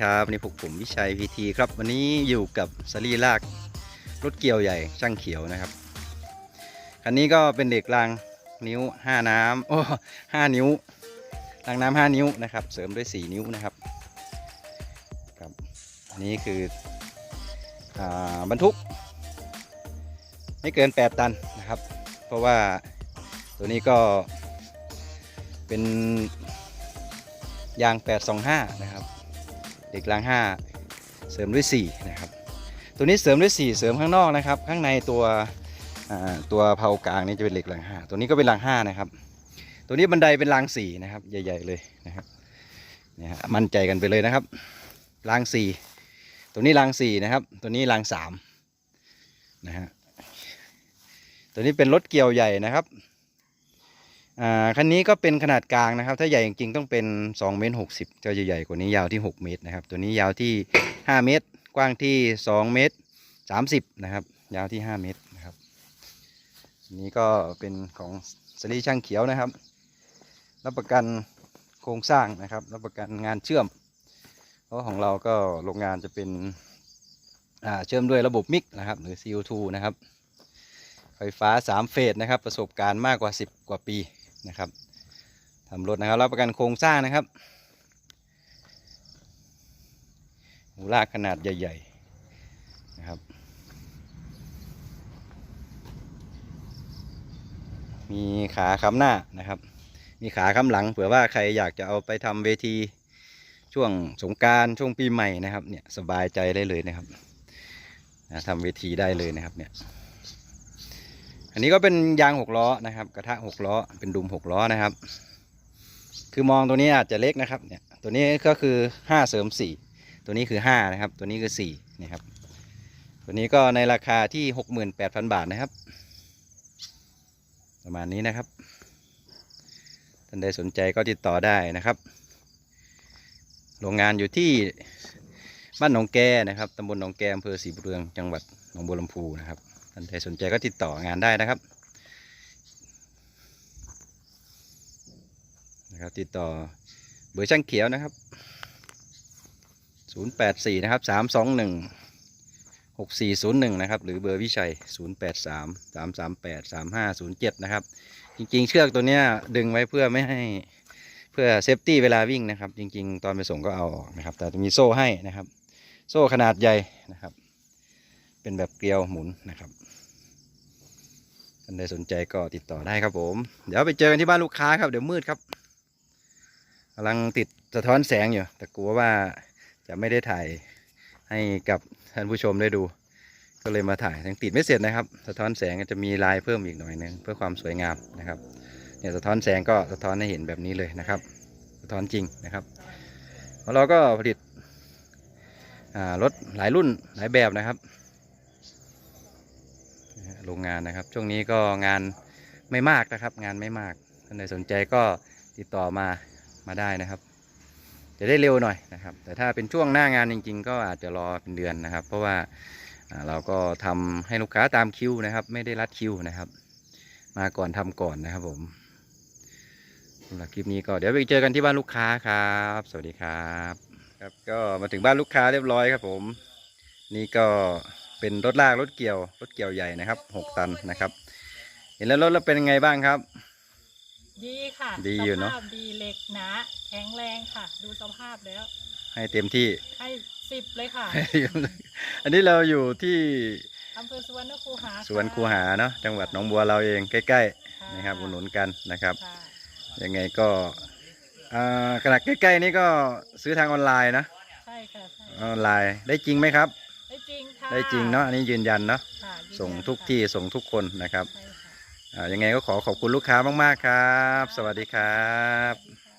ครับวันนี้พวกผมวิชัยพีทีครับ วันนี้อยู่กับสลีลากรถเกี่ยวใหญ่ช่างเขียวนะครับคันนี้ก็เป็นเด็กรางนิ้ว 5 น้ำโอ้ห้านิ้วรางน้ำห้านิ้วนะครับ เสริมด้วย 4 นิ้วนะครับครับอันนี้คือบรรทุก ไม่เกิน 8 ตันนะครับ เพราะว่าตัวนี้ก็เป็นยาง 825 นะครับ เด็กราง5 เสริมด้วย4นะครับตัวนี้เสริมด้วย 4 เสริมข้างนอกนะครับ ข้างในตัวตัวเผากลางนี่จะเป็นเหล็กราง5ตัวนี้ก็เป็นราง5นะครับ ตัวนี้บันไดเป็นราง4นะครับใหญ่ ๆเลยนะครับเนี่ยฮะมั่นใจกันไปเลยนะครับราง4ตัวนี้ราง4นะครับ ตัวนี้ราง3นะฮะตัวนี้เป็นรถเกี่ยวใหญ่นะครับ อ่าคันนี้ก็เป็นขนาดกลางนะครับ ถ้าใหญ่จริงๆต้องเป็น2เมตร60จะใหญ่กว่านี้ยาวที่ 6 เมตรนะครับ ตัวนี้ยาวที่5เมตร กว้างที่2เมตร30นะครับ ยาวที่ 5 เมตรนะครับ นี้ก็เป็นของสลีช่างเขียวนะครับ รับประกันโครงสร้างนะครับ รับประกันงานเชื่อม เพราะของเราก็โรงงานจะเป็นเชื่อมด้วยระบบมิกนะครับ หรือ CO2 นะครับ ไฟฟ้า 3 เฟสนะครับ ประสบการณ์มากกว่า 10 กว่าปี นะครับทำรถนะครับรับประกันโครงสร้างนะครับหูลากขนาดใหญ่ๆนะครับ มีขาค้ำหน้านะครับ มีขาค้ำหลังเผื่อว่าใครอยากจะเอาไปทำเวทีช่วงสงการช่วงปีใหม่นะครับเนี่ยสบายใจได้เลยนะครับทำเวทีได้เลยนะครับเนี่ย อันนี้ก็เป็นยางหกล้อนะครับ กระทะหกล้อเป็นดุมหกล้อนะครับ คือมองตัวนี้อาจจะเล็กนะครับเนี่ยตัวนี้ก็คือห้าเสริมสี่ตัวนี้คือห้านะครับ ตัวนี้คือสี่นี่ครับ ตัวนี้ก็ในราคาที่หกหมื่นแปดพันบาทนะครับ ประมาณนี้นะครับท่านใดสนใจก็ติดต่อได้นะครับ โรงงานอยู่ที่บ้านหนองแกนะครับตำบลหนองแกอำเภอศรีบุเรืองจังหวัดหนองบัวลำพูนะครับ ท่านใดสนใจก็ติดต่องานได้นะครับนะครับติดต่อเบอร์ช่างเขียวนะครับ 084 นะครับ 321 6401 นะครับ หรือเบอร์วิชัย 083 338 3507 นะครับ จริง ๆ เชือกตัวเนี้ยดึงไว้เพื่อไม่ให้เพื่อเซฟตี้เวลาวิ่งนะครับ จริง ๆ ตอนไปส่งก็เอาออกนะครับ แต่จะมีโซ่ให้นะครับ โซ่ขนาดใหญ่นะครับ เป็นแบบเกลียวหมุนนะครับท่านใดสนใจก็ติดต่อได้ครับผม เดี๋ยวไปเจอกันที่บ้านลูกค้าครับเดี๋ยวมืดครับกำลังติดสะท้อนแสงอยู่ แต่กลัวว่าจะไม่ได้ถ่ายให้กับท่านผู้ชมได้ดู ก็เลยมาถ่ายยังติดไม่เสร็จนะครับ สะท้อนแสงก็จะมีลายเพิ่มอีกหน่อยนึงเพื่อความสวยงามนะครับเนี่ยสะท้อนแสงก็สะท้อนให้เห็นแบบนี้เลยนะครับ สะท้อนจริงนะครับเราก็ผลิตรถหลายรุ่นหลายแบบนะครับ โรงงานนะครับ ช่วงนี้ก็งานไม่มากนะครับ งานไม่มากท่านใดสนใจก็ติดต่อมามาได้นะครับ จะได้เร็วหน่อยนะครับ แต่ถ้าเป็นช่วงหน้างานจริง ๆ ก็อาจจะรอเป็นเดือนนะครับ เพราะว่าอ่าเราก็ทำให้ลูกค้าตามคิวนะครับ ไม่ได้รัดคิวนะครับ มาก่อนทำก่อนนะครับผมสำหรับคลิปนี้ก็เดี๋ยวไปเจอกันที่บ้านลูกค้าครับ สวัสดีครับ ครับก็มาถึงบ้านลูกค้าเรียบร้อยครับผม นี่ก็ เป็นรถลากรถเกี่ยวรถเกี่ยวใหญ่นะครับหกตันนะครับ เห็นแล้วรถแล้วเป็นยังไงบ้างครับ ดีค่ะดีอยู่เนอะ สภาพดีเหล็กหนาแข็งแรงค่ะ ดูสภาพแล้ว ให้เต็มที่ ให้สิบเลยค่ะอันนี้เราอยู่ที่อำเภอสุวรรณคูหาสวนคูหาเนาะจังหวัดหนองบัวเราเองใกล้ค่ะๆนะครับอุดหนุนกันนะครับค่ะยังไงก็อ่าขนาดใกล้ๆนี้ก็ซื้อทางออนไลน์นะใช่ค่ะใช่ออนไลน์ได้จริงไหมครับได้จริง ค่ะได้จริงเนาะอันนี้ยืนยันเนาะค่ะยืนยันส่งทุกค่ะที่ส่งทุกคนนะครับใช่ค่ะ อ่ายังไงก็ขอขอบคุณลูกค้ามากๆครับ สวัสดีครับค่ะ